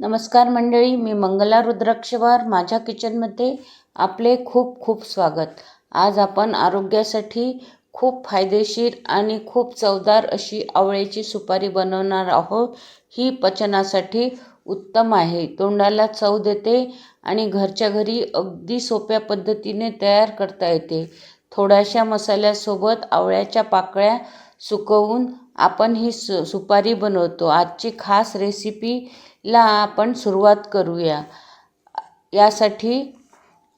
नमस्कार मंडळी मी मंगला रुद्राक्षवार. माझ्या किचनमध्ये आपले खूप खूप स्वागत. आज आपण आरोग्यासाठी खूप फायदेशीर आणि खूप चवदार अशी आवळ्याची सुपारी बनवणार आहोत. ही पचनासाठी उत्तम आहे. तोंडाला चव देते आणि घरच्या घरी अगदी सोप्या पद्धतीने तयार करता येते. थोड्याशा मसाल्यासोबत आवळ्याच्या पाकळ्या सुकवून आपण ही सु सुपारी बनवतो. आजची खास रेसिपीला आपण सुरुवात करूया. यासाठी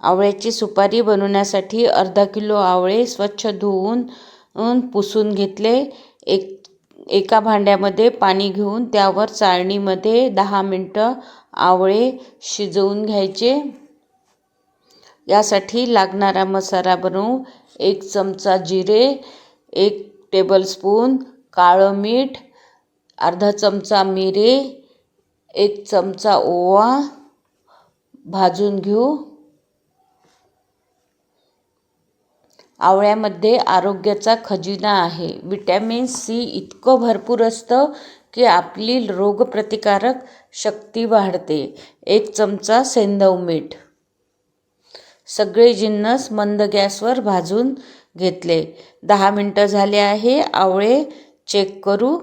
आवळ्याची सुपारी बनवण्यासाठी अर्धा किलो आवळे स्वच्छ धुवून पुसून घेतले. एक एका भांड्यामध्ये पाणी घेऊन त्यावर चाळणीमध्ये दहा मिनटं आवळे शिजवून घ्यायचे. यासाठी लागणारा मसाला बनवू. एक चमचा जिरे एक टेबलस्पून काळं मीठ अर्धा चमचा मिरे एक चमचा ओवा भाजून घेऊ. आवळ्यामध्ये आरोग्याचा खजिना आहे. विटॅमिन सी इतकं भरपूर असतं की आपली रोगप्रतिकारक शक्ती वाढते. एक चमचा सेंधव मीठ. सगळे जिन्नस मंद गॅसवर भाजून घेतले. दहा मिनटं झाले आहे. आवळे चेक करू.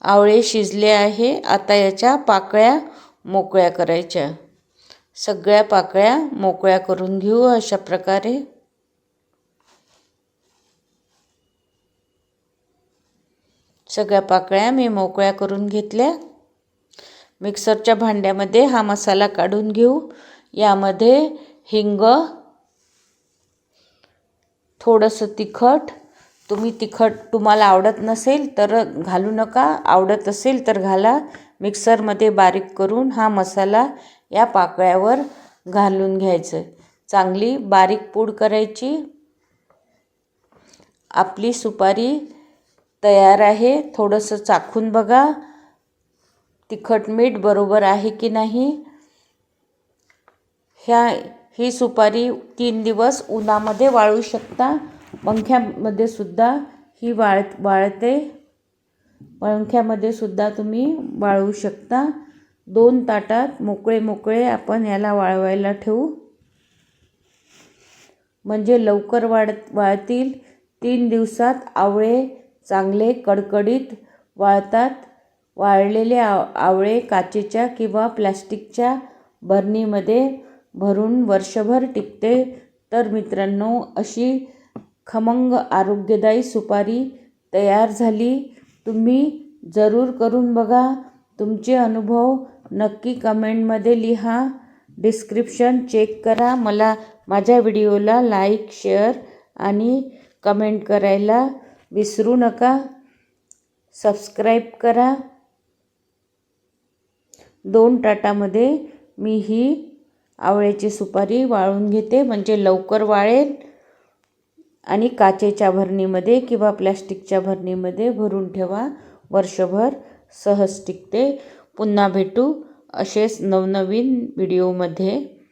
आवळे शिजले आहे. आता याच्या पाकळ्या मोकळ्या करायच्या. सगळ्या पाकळ्या मोकळ्या करून घेऊ अशा प्रकारे. सगळ्या पाकळ्या मी मोकळ्या करून घेतल्या. मिक्सरच्या भांड्यामध्ये हा मसाला काढून घेऊ. यामध्ये हिंग थोडंसं तिखट तुम्ही तिखट तुम्हाला आवडत नसेल तर घालू नका. आवडत असेल तर घाला. मिक्सरमध्ये बारीक करून हा मसाला या पाकळ्यावर घालून घ्यायचं. चांगली बारीक पूड करायची. आपली सुपारी तयार आहे. थोडंसं चाखून बघा. तिखट मीठ बरोबर आहे की नाही? ह्या ही सुपारी तीन दिवस उन्हामध्ये वाळू शकता. पंख्यामध्ये सुद्धा ही वाळ वाळते. पंख्यामध्ये सुद्धा तुम्ही वाळवू शकता. दोन ताटात मोकळे मोकळे आपण याला वाळवायला ठेवू. म्हणजे लवकर वाढ वाळतील. तीन दिवसात आवळे चांगले कडकडीत वाळतात. वाळलेले आव आवळे काचेच्या किंवा प्लॅस्टिकच्या बरणीमध्ये भरून वर्षभर टिकते. तर मित्रांनो अशी खमंग आरोग्यदायी सुपारी तयार झाली. तुम्ही जरूर करून बघा. तुमचे अनुभव नक्की कमेंटमध्ये लिहा. डिस्क्रिप्शन चेक करा. मला माझ्या व्हिडिओला लाईक शेअर आणि कमेंट करायला विसरू नका. सबस्क्राईब करा. दोन ताटामध्ये मी ही आवळ्याची सुपारी वाळून घेते. म्हणजे लवकर वाळेल. आणि काचेच्या भरणीमध्ये किंवा प्लॅस्टिकच्या भरणीमध्ये भरून ठेवा. वर्षभर सहज टिकते. पुन्हा भेटू असेच नवनवीन व्हिडिओमध्ये.